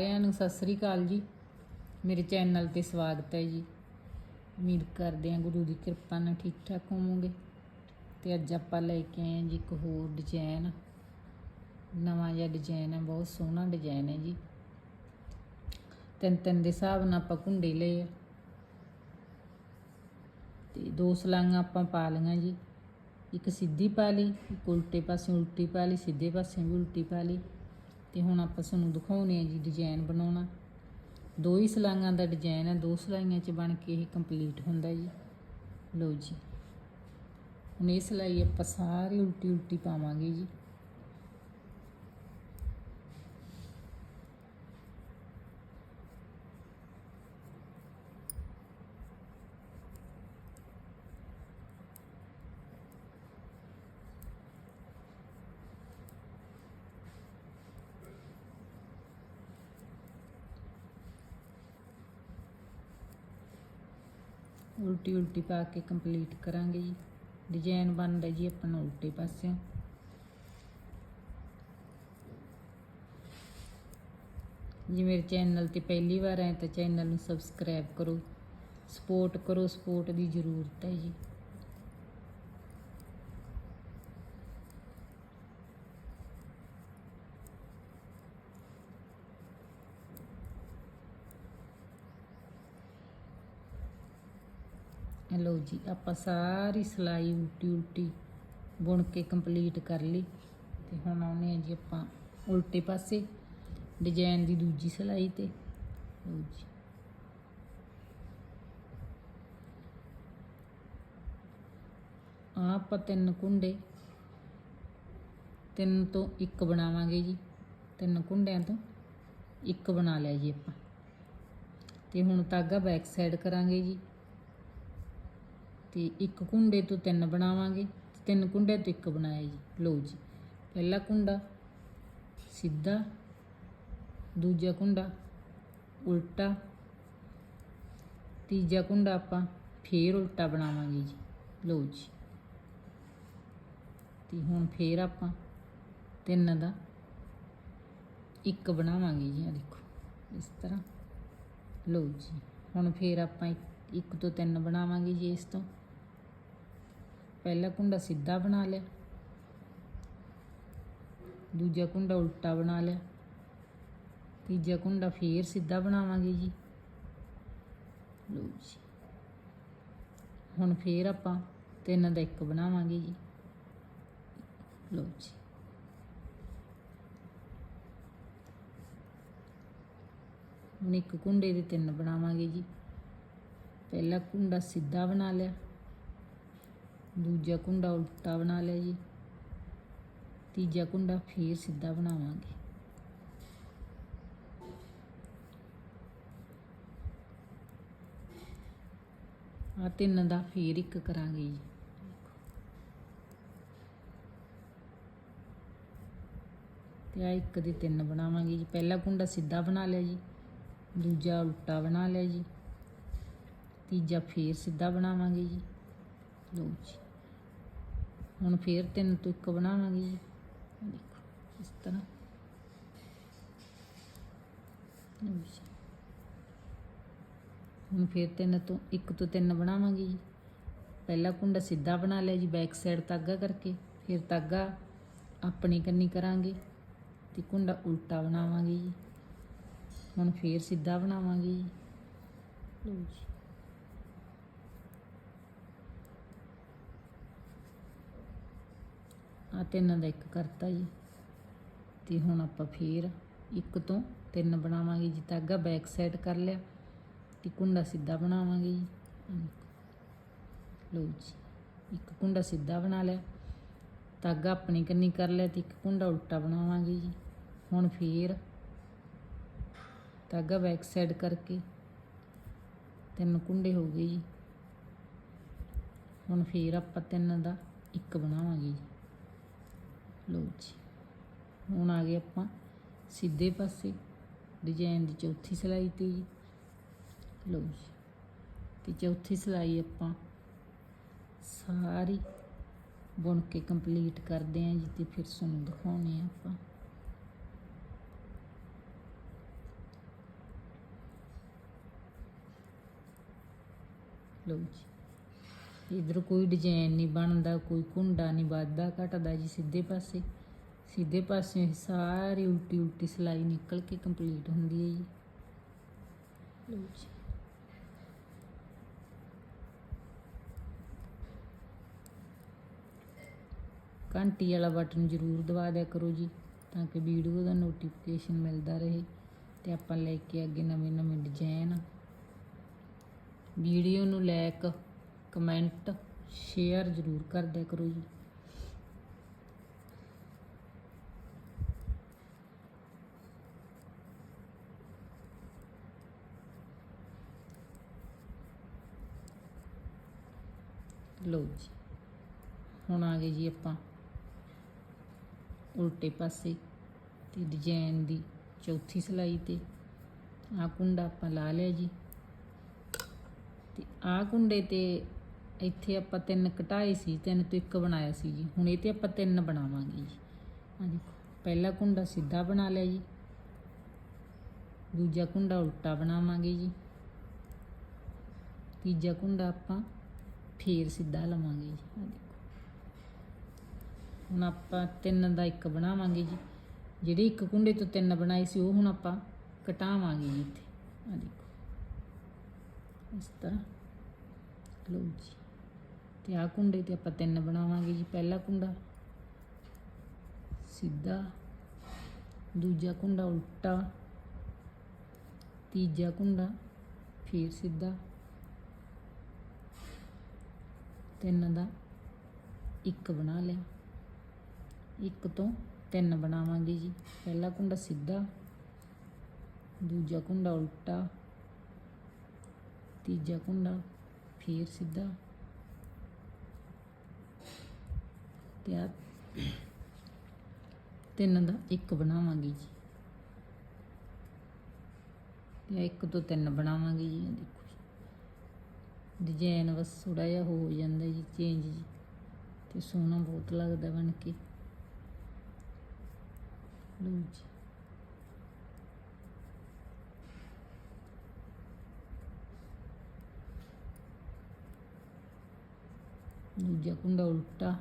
ਸਾਰਿਆਂ ਨੂੰ ਸਤਿ ਸ੍ਰੀ ਅਕਾਲ ਜੀ। ਮੇਰੇ ਚੈਨਲ ਤੇ ਸਵਾਗਤ ਹੈ ਜੀ। ਉਮੀਦ ਕਰਦੇ ਹਾਂ ਗੁਰੂ ਦੀ ਕਿਰਪਾ ਨਾਲ ਠੀਕ ਠਾਕ ਹੋਵੋਗੇ। ਤੇ ਅੱਜ ਆਪਾਂ ਲੈ ਕੇ ਆਏ ਹਾਂ ਜੀ ਇੱਕ ਹੋਰ ਡਿਜ਼ਾਈਨ ਨਵਾਂ ਜਿਹਾ ਡਿਜ਼ਾਈਨ ਹੈ, ਬਹੁਤ ਸੋਹਣਾ ਡਿਜ਼ਾਈਨ ਹੈ ਜੀ। ਤਿੰਨ ਤਿੰਨ ਦੇ ਹਿਸਾਬ ਨਾਲ ਆਪਾਂ ਕੁੰਡੇ ਲਏ ਆ। ਤੇ ਦੋ ਸਲਾਂਗਾਂ ਆਪਾਂ ਪਾ ਲਈਆਂ ਜੀ। ਇੱਕ ਸਿੱਧੀ ਪਾ ਲਈ, ਇੱਕ ਉਲਟੇ ਪਾਸੇ ਉਲਟੀ ਪਾ ਲਈ, ਸਿੱਧੇ ਪਾਸੇ ਵੀ ਉਲਟੀ ਪਾ ਲਈ। ਤੇ ਹੁਣ ਆਪਾਂ ਤੁਹਾਨੂੰ ਦਿਖਾਉਣੇ ਆ ਜੀ ਡਿਜ਼ਾਈਨ ਬਣਾਉਣਾ। ਦੋ ਹੀ ਸਲਾਈਆਂ ਦਾ ਡਿਜ਼ਾਈਨ ਹੈ ਦੋ ਸਲਾਈਆਂ 'ਚ ਬਣ ਕੇ ਇਹ ਕੰਪਲੀਟ ਹੁੰਦਾ ਜੀ। ਲਓ ਜੀ। ਹੁਣ ਇਹ ਸਲਾਈ ਆਪਾਂ ਸਾਰੇ ਉਲਟੀ ਉਲਟੀ ਪਾਵਾਂਗੇ ਜੀ। ਉਲਟੀ ਉਲਟੀ ਪਾ ਕੇ ਕੰਪਲੀਟ ਕਰਾਂਗੇ ਜੀ। ਡਿਜ਼ਾਈਨ ਬਣਦਾ ਜੀ ਆਪਣਾ ਉਲਟੇ ਪਾਸਿਓਂ। ਜੀ ਮੇਰੇ ਚੈਨਲ ਤੇ ਪਹਿਲੀ ਵਾਰ ਆਏ ਤਾਂ ਚੈਨਲ ਨੂੰ ਸਬਸਕ੍ਰਾਈਬ ਕਰੋ। ਸਪੋਰਟ ਕਰੋ ਸਪੋਰਟ ਦੀ ਜ਼ਰੂਰਤ ਹੈ ਜੀ। ਲਓ ਜੀ, ਆਪਾਂ ਸਾਰੀ ਸਲਾਈ ਉਲਟੀ ਉਲਟੀ ਬੁਣ ਕੇ ਕੰਪਲੀਟ ਕਰ ਲਈ ਤੇ ਹੁਣ ਆਉਨੇ ਆ ਜੀ ਆਪਾਂ ਉਲਟੇ ਪਾਸੇ ਡਿਜ਼ਾਈਨ ਦੀ ਦੂਜੀ ਸਲਾਈ ਤੇ। ਲਓ ਜੀ। ਆਹ ਆਪਾਂ ਤਿੰਨ ਕੁੰਡੇ, ਤਿੰਨ ਤੋਂ ਇੱਕ ਬਣਾਵਾਂਗੇ ਜੀ। ਤਿੰਨ ਕੁੰਡਿਆਂ ਤੋਂ ਇੱਕ ਬਣਾ ਲਿਆ ਜੀ ਆਪਾਂ। ਤੇ ਹੁਣ ਤਾਗਾ ਬੈਕ ਸਾਈਡ ਕਰਾਂਗੇ ਜੀ। ਤੇ ਇੱਕ ਕੁੰਡੇ ਤੋਂ ਤਿੰਨ ਬਣਾਵਾਂਗੇ ਤੇ ਤਿੰਨ ਕੁੰਡੇ ਤੋਂ ਇੱਕ ਬਣਾਇਆ ਜੀ। ਲਓ ਜੀ, ਪਹਿਲਾ ਕੁੰਡਾ ਸਿੱਧਾ, ਦੂਜਾ ਕੁੰਡਾ ਉਲਟਾ, ਤੀਜਾ ਕੁੰਡਾ ਆਪਾਂ ਫੇਰ ਉਲਟਾ ਬਣਾਵਾਂਗੇ ਜੀ। ਲਓ ਜੀ, ਤੇ ਹੁਣ ਫੇਰ ਆਪਾਂ ਤਿੰਨ ਦਾ ਇੱਕ ਬਣਾਵਾਂਗੇ ਜੀ ਆ ਦੇਖੋ, ਇਸ ਤਰ੍ਹਾਂ। ਲਓ ਜੀ, ਹੁਣ ਫੇਰ ਆਪਾਂ ਇੱਕ- ਇੱਕ ਤੋਂ ਤਿੰਨ ਬਣਾਵਾਂਗੇ ਜੀ ਇਸ ਤੋਂ। ਪਹਿਲਾ ਕੁੰਡਾ ਸਿੱਧਾ ਬਣਾ ਲਿਆ। ਦੂਜਾ ਕੁੰਡਾ ਉਲਟਾ ਬਣਾ ਲਿਆ। ਤੀਜਾ ਕੁੰਡਾ ਫੇਰ ਸਿੱਧਾ ਬਣਾਵਾਂਗੇ ਜੀ। ਲਓ ਜੀ। ਹੁਣ ਫੇਰ ਆਪਾਂ ਤਿੰਨ ਦਾ ਇੱਕ ਬਣਾਵਾਂਗੇ ਜੀ। ਲਓ ਜੀ। ਹੁਣ ਇੱਕ ਕੁੰਡੇ ਦੇ ਤਿੰਨ ਬਣਾਵਾਂਗੇ ਜੀ। ਪਹਿਲਾ ਕੁੰਡਾ ਸਿੱਧਾ ਬਣਾ ਲਿਆ। ਦੂਜਾ ਕੁੰਡਾ ਉਲਟਾ ਬਣਾ ਲਿਆ ਜੀ। ਤੀਜਾ ਕੁੰਡਾ ਫੇਰ ਸਿੱਧਾ ਬਣਾਵਾਂਗੇ। ਆ ਤਿੰਨ ਦਾ ਫੇਰ ਇੱਕ ਕਰਾਂਗੇ ਜੀ। ਤੇ ਆ ਇੱਕ ਦੇ ਤਿੰਨ ਬਣਾਵਾਂਗੇ ਜੀ। ਪਹਿਲਾ ਕੁੰਡਾ ਸਿੱਧਾ ਬਣਾ ਲਿਆ ਜੀ, ਦੂਜਾ ਉਲਟਾ ਬਣਾ ਲਿਆ ਜੀ। ਤੀਜਾ ਫੇਰ ਸਿੱਧਾ ਬਣਾਵਾਂਗੇ ਜੀ। ਲਓ ਜੀ। ਹੁਣ ਫੇਰ ਤਿੰਨ ਤੋਂ ਇੱਕ ਬਣਾਵਾਂਗੇ ਜੀ। ਦੇਖੋ, ਇਸ ਤਰ੍ਹਾਂ। ਹੁਣ ਫੇਰ ਤਿੰਨ ਤੋਂ, ਇੱਕ ਤੋਂ ਤਿੰਨ ਬਣਾਵਾਂਗੇ ਜੀ। ਪਹਿਲਾ ਕੁੰਡਾ ਸਿੱਧਾ ਬਣਾ ਲਿਆ ਜੀ ਬੈਕ ਸਾਈਡ ਤਾਗਾ ਕਰਕੇ। ਫਿਰ ਤਾਗਾ ਆਪਣੀ ਕੰਨੀ ਕਰਾਂਗੇ ਤੇ ਕੁੰਡਾ ਉਲਟਾ ਬਣਾਵਾਂਗੇ ਜੀ। ਹੁਣ ਫੇਰ ਸਿੱਧਾ ਬਣਾਵਾਂਗੇ ਜੀ। ਲਓ ਜੀ। ਆ ਤਿੰਨ ਦਾ ਇੱਕ ਕਰਤਾ ਜੀ। ਤੇ ਹੁਣ ਆਪਾਂ ਫੇਰ ਇੱਕ ਤੋਂ ਤਿੰਨ ਬਣਾਵਾਂਗੇ ਜੀ। ਧਾਗਾ ਬੈਕ ਸਾਈਡ ਕਰ ਲਿਆ ਤੇ ਕੁੰਡਾ ਸਿੱਧਾ ਬਣਾਵਾਂਗੇ ਜੀ। ਲਓ ਜੀ, ਇੱਕ ਕੁੰਡਾ ਸਿੱਧਾ ਬਣਾ ਲਿਆ। ਧਾਗਾ ਆਪਣੀ ਕੰਨੀ ਕਰ ਲਿਆ ਤੇ ਇੱਕ ਕੁੰਡਾ ਉਲਟਾ ਬਣਾਵਾਂਗੇ ਜੀ। ਹੁਣ ਫੇਰ ਧਾਗਾ ਬੈਕ ਸਾਈਡ ਕਰਕੇ ਤਿੰਨ ਕੁੰਡੇ ਹੋ ਗਏ ਜੀ। ਹੁਣ ਫੇਰ ਆਪਾਂ ਤਿੰਨ ਦਾ ਇੱਕ ਬਣਾਵਾਂਗੇ ਜੀ। ਲਓ ਜੀ। ਹੁਣ ਆ ਗਏ ਆਪਾਂ ਸਿੱਧੇ ਪਾਸੇ। ਡਿਜ਼ਾਈਨ ਦੀ ਚੌਥੀ ਸਿਲਾਈ ਤੇ ਜੀ। ਲਓ ਜੀ। ਤੇ ਚੌਥੀ ਸਿਲਾਈ ਆਪਾਂ ਸਾਰੀ ਬੁਣ ਕੇ ਕੰਪਲੀਟ ਕਰਦੇ ਆਂ ਜੀ ਤੇ ਫਿਰ ਤੁਹਾਨੂੰ ਦਿਖਾਉਣੇ ਆ ਆਪਾਂ। ਲਓ ਜੀ। ਇਧਰ ਕੋਈ ਡਿਜ਼ਾਈਨ ਨਹੀਂ ਬਣਦਾ ਕੋਈ ਕੁੰਡਾ ਨਹੀਂ ਵੱਧਦਾ ਘਟਦਾ ਜੀ ਸਿੱਧੇ ਪਾਸੇ। ਸਿੱਧੇ ਪਾਸੇ ਸਾਰੀ ਉਲਟੀ ਉਲਟੀ ਸਲਾਈ ਨਿਕਲ ਕੇ ਕੰਪਲੀਟ ਹੁੰਦੀ ਹੈ ਜੀ। ਲਓ ਜੀ। ਘੰਟੀ ਵਾਲਾ ਬਟਨ ਜ਼ਰੂਰ ਦਬਾ ਦਿਆ ਕਰੋ ਜੀ ਤਾਂ ਕਿ ਵੀਡੀਓ ਦਾ ਨੋਟੀਫਿਕੇਸ਼ਨ ਮਿਲਦਾ ਰਹੇ ਤੇ ਆਪਾਂ ਲੈ ਕੇ ਅੱਗੇ ਨਵੇਂ ਨਵੇਂ ਡਿਜ਼ਾਈਨ ਵੀਡੀਓ ਨੂੰ ਲਾਇਕ ਕਮੈਂਟ ਸ਼ੇਅਰ ਜ਼ਰੂਰ ਕਰ ਦਿਆ ਕਰੋ ਜੀ। ਲਓ ਜੀ, ਹੁਣ ਆ ਗਏ ਜੀ ਆਪਾਂ ਉਲਟੇ ਪਾਸੇ ਤੇ ਡਿਜ਼ਾਈਨ ਦੀ ਚੌਥੀ ਸਲਾਈ ਤੇ। ਆ ਕੁੰਡਾ ਆਪਾਂ ਲਾ ਲਿਆ ਜੀ। ਤੇ ਆ ਕੁੰਡੇ ਤੇ ਇੱਥੇ ਆਪਾਂ ਤਿੰਨ ਘਟਾਏ ਸੀ, ਤਿੰਨ ਤੋਂ ਇੱਕ ਬਣਾਇਆ ਸੀ ਜੀ। ਹੁਣ ਇਹ ਤੇ ਆਪਾਂ ਤਿੰਨ ਬਣਾਵਾਂਗੇ ਜੀ। ਆ ਦੇਖੋ, ਪਹਿਲਾ ਕੁੰਡਾ ਸਿੱਧਾ ਬਣਾ ਲਿਆ ਜੀ। ਦੂਜਾ ਕੁੰਡਾ ਉਲਟਾ ਬਣਾਵਾਂਗੇ ਜੀ। ਤੀਜਾ ਕੁੰਡਾ ਆਪਾਂ ਫੇਰ ਸਿੱਧਾ ਲਵਾਂਗੇ ਜੀ। ਆ ਦੇਖੋ। ਹੁਣ ਆਪਾਂ ਤਿੰਨ ਦਾ ਇੱਕ ਬਣਾਵਾਂਗੇ ਜੀ। ਜਿਹੜੇ ਇੱਕ ਕੁੰਡੇ ਤੋਂ ਤਿੰਨ ਬਣਾਏ ਸੀ, ਉਹ ਹੁਣ ਆਪਾਂ ਘਟਾਵਾਂਗੇ ਜੀ ਇੱਥੇ। ਆ ਦੇਖੋ। ਇਸ ਤਰ੍ਹਾਂ। ਲਓ ਜੀ। ਤੇ ਆ ਕੁੰਡੇ ਤੇ ਆਪਾਂ ਤਿੰਨ ਬਣਾਵਾਂਗੇ ਜੀ। ਪਹਿਲਾ ਕੁੰਡਾ ਸਿੱਧਾ, ਦੂਜਾ ਕੁੰਡਾ ਉਲਟਾ, ਤੀਜਾ ਕੁੰਡਾ ਫਿਰ ਸਿੱਧਾ। ਤਿੰਨ ਦਾ ਇੱਕ ਬਣਾ ਲਿਆ। ਇੱਕ ਤੋਂ ਤਿੰਨ ਬਣਾਵਾਂਗੇ ਜੀ। ਪਹਿਲਾ ਕੁੰਡਾ ਸਿੱਧਾ, ਦੂਜਾ ਕੁੰਡਾ ਉਲਟਾ, ਤੀਜਾ ਕੁੰਡਾ ਫਿਰ ਸਿੱਧਾ। ਤੇ ਆ ਤਿੰਨ ਦਾ ਇੱਕ ਬਣਾਵਾਂਗੇ ਜੀ। ਤੇ ਇੱਕ ਤੋਂ ਤਿੰਨ ਬਣਾਵਾਂਗੇ ਜੀ, ਇਹ ਦੇਖੋ ਡਿਜ਼ਾਈਨ ਬਸ ਥੋੜਾ ਜਿਹਾ ਹੋ ਜਾਂਦਾ ਜੀ ਚੇਂਜ ਜੀ। ਤੇ ਸੋਹਣਾ ਬਹੁਤ ਲੱਗਦਾ ਬਣ ਕੇ। ਲਓ ਜੀ। ਦੂਜਾ ਕੁੰਡਾ ਉਲਟਾ।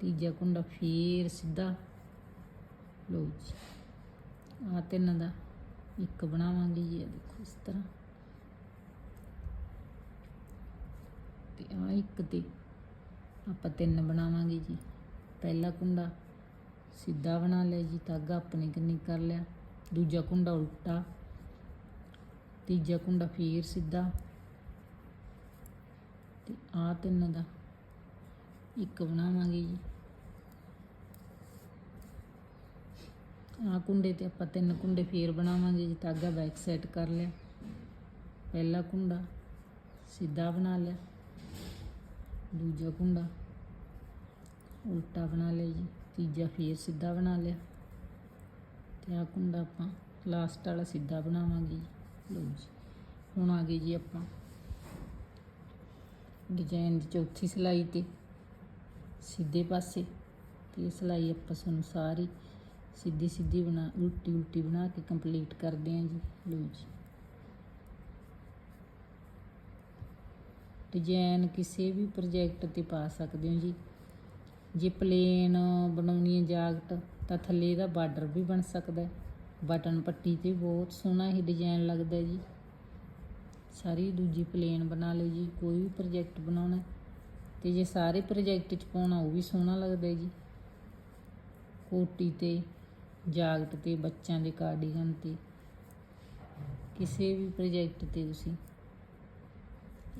ਤੀਜਾ ਕੁੰਡਾ ਫੇਰ ਸਿੱਧਾ। ਲਓ ਜੀ। ਆ ਤਿੰਨ ਦਾ। ਇੱਕ ਬਣਾਵਾਂਗੇ ਜੀ, ਇਹ ਦੇਖੋ ਇਸ ਤਰ੍ਹਾਂ। ਤੇ ਆ ਇੱਕ ਤੇ ਆਪਾਂ ਤਿੰਨ ਬਣਾਵਾਂਗੇ ਜੀ। ਪਹਿਲਾ ਕੁੰਡਾ ਸਿੱਧਾ ਬਣਾ ਲਿਆ ਜੀ ਧਾਗਾ ਆਪਣੇ ਕਿੰਨੀ ਕਰ ਲਿਆ। ਦੂਜਾ ਕੁੰਡਾ ਉਲਟਾ। ਤੀਜਾ ਕੁੰਡਾ ਫੇਰ ਸਿੱਧਾ। ਤੇ ਆ ਤਿੰਨ ਦਾ। ਇੱਕ ਬਣਾਵਾਂਗੇ ਜੀ। ਆ ਕੁੰਡੇ ਤੇ ਆਪਾਂ ਤਿੰਨ ਕੁੰਡੇ ਫੇਰ ਬਣਾਵਾਂਗੇ ਜੀ ਧਾਗਾ ਬੈਕ ਸਾਈਡ ਕਰ ਲਿਆ। ਪਹਿਲਾ ਕੁੰਡਾ ਸਿੱਧਾ ਬਣਾ ਲਿਆ। ਦੂਜਾ ਕੁੰਡਾ ਉਲਟਾ ਬਣਾ ਲਿਆ ਜੀ। ਤੀਜਾ ਫੇਰ ਸਿੱਧਾ ਬਣਾ ਲਿਆ। ਤੇ ਆ ਕੁੰਡਾ ਆਪਾਂ ਲਾਸਟ ਵਾਲਾ ਸਿੱਧਾ ਬਣਾਵਾਂਗੇ ਜੀ। ਲਓ ਜੀ, ਹੁਣ ਆ ਗਏ ਜੀ ਆਪਾਂ। ਡਿਜ਼ਾਈਨ ਦੀ ਚੌਥੀ ਸਲਾਈ ਤੇ। ਸਿੱਧੇ ਪਾਸੇ ਤੇ ਇਹ ਸਲਾਈ ਆਪਾਂ ਸਾਨੂੰ ਸਾਰੀ ਸਿੱਧੀ ਸਿੱਧੀ ਬਣਾ, ਉਲਟੀ ਉਲਟੀ ਬਣਾ ਕੇ ਕੰਪਲੀਟ ਕਰਦੇ ਹਾਂ ਜੀ, ਲਓ ਜੀ। ਡਿਜ਼ਾਈਨ ਕਿਸੇ ਵੀ ਪ੍ਰੋਜੈਕਟ ਤੇ ਪਾ ਸਕਦੇ ਹੋ ਜੀ। ਜੇ ਪਲੇਨ ਬਣਾਉਣੀ ਹੈ ਜਾਗਟ ਤਾਂ ਥੱਲੇ ਇਹਦਾ ਬਾਰਡਰ ਵੀ ਬਣ ਸਕਦਾ ਹੈ। ਬਟਨ ਪੱਟੀ ਤੇ ਬਹੁਤ ਸੋਹਣਾ ਇਹ ਡਿਜ਼ਾਈਨ ਲੱਗਦਾ ਜੀ। ਸਾਰੀ ਦੂਜੀ ਪਲੇਨ ਬਣਾ ਲਓ ਜੀ, ਕੋਈ ਵੀ ਪ੍ਰੋਜੈਕਟ ਬਣਾਉਣਾ ਤੇ ਜੇ ਸਾਰੇ ਪ੍ਰੋਜੈਕਟ ਚ ਪਾਉਣਾ, ਉਹ ਵੀ ਸੋਹਣਾ ਲੱਗਦਾ ਜੀ। ਕੋਟੀ ਤੇ, ਜਾਗਟ ਤੇ, ਬੱਚਿਆਂ ਦੇ ਕਾਰਡੀਗਨ ਤੇ। ਕਿਸੇ ਵੀ ਪ੍ਰੋਜੈਕਟ ਤੇ ਤੁਸੀਂ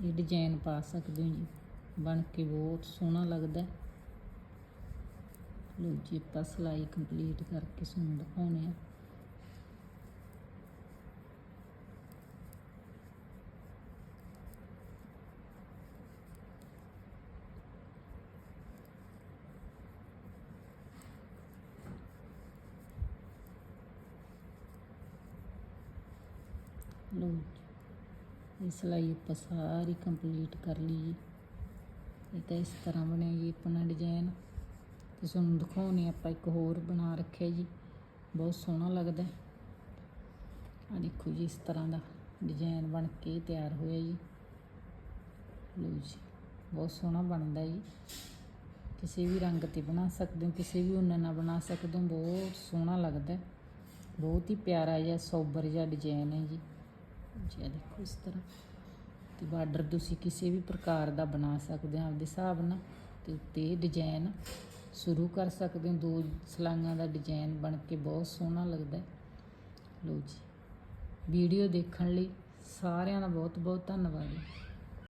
ਇਹ ਡਿਜ਼ਾਈਨ ਪਾ ਸਕਦੇ ਹੋ ਜੀ। ਬਣ ਕੇ ਬਹੁਤ ਸੋਹਣਾ ਲੱਗਦਾ। ਹੈ। ਜੀ, ਆਪਾਂ ਸਿਲਾਈ ਕੰਪਲੀਟ ਕਰਕੇ ਤੁਹਾਨੂੰ ਦਿਖਾਉਣੇ ਆ ਲਓ ਜੀ। ਇਹ ਸਿਲਾਈ ਆਪਾਂ ਸਾਰੀ ਕੰਪਲੀਟ ਕਰ ਲਈ। ਜੀ ਇਹ ਤਾਂ ਇਸ ਤਰ੍ਹਾਂ ਬਣਿਆ ਜੀ ਆਪਣਾ ਡਿਜ਼ਾਈਨ ਤੇ ਤੁਹਾਨੂੰ ਦਿਖਾਉਣੇ ਆਪਾਂ ਇੱਕ ਹੋਰ ਬਣਾ ਰੱਖਿਆ ਜੀ। ਬਹੁਤ ਸੋਹਣਾ ਲੱਗਦਾ। ਆ ਦੇਖੋ ਜੀ ਇਸ ਤਰ੍ਹਾਂ ਦਾ ਡਿਜ਼ਾਈਨ ਬਣ ਕੇ ਤਿਆਰ ਹੋਇਆ ਜੀ। ਲਓ ਜੀ, ਬਹੁਤ ਸੋਹਣਾ ਬਣਦਾ ਜੀ। ਕਿਸੇ ਵੀ ਰੰਗ ਤੇ ਬਣਾ ਸਕਦੇ ਹੋ, ਕਿਸੇ ਵੀ ਉੱਨ ਨਾਲ ਬਣਾ ਸਕਦੇ ਹੋ, ਬਹੁਤ ਸੋਹਣਾ ਲੱਗਦਾ। ਬਹੁਤ ਹੀ ਪਿਆਰਾ ਜਿਹਾ, ਸੋਬਰ ਜਿਹਾ ਡਿਜ਼ਾਈਨ ਹੈ ਜੀ। ਜੀ ਆਹ ਦੇਖੋ ਇਸ ਤਰ੍ਹਾਂ। ਤੇ ਬਾਰਡਰ ਤੁਸੀਂ ਕਿਸੇ ਵੀ ਪ੍ਰਕਾਰ ਦਾ ਬਣਾ ਸਕਦੇ ਹੋ, ਆਪਦੇ ਹਿਸਾਬ ਨਾਲ। ਤੇ ਉੱਤੇ ਇਹ ਡਿਜ਼ਾਈਨ ਸ਼ੁਰੂ ਕਰ ਸਕਦੇ ਹੋ। ਦੋ ਸਲਾਈਆਂ ਦਾ ਡਿਜ਼ਾਈਨ ਬਣ ਕੇ ਬਹੁਤ ਸੋਹਣਾ ਲੱਗਦਾ ਲੋ ਜੀ। ਵੀਡੀਓ ਦੇਖਣ ਲਈ ਸਾਰਿਆਂ ਦਾ ਬਹੁਤ ਬਹੁਤ ਧੰਨਵਾਦ।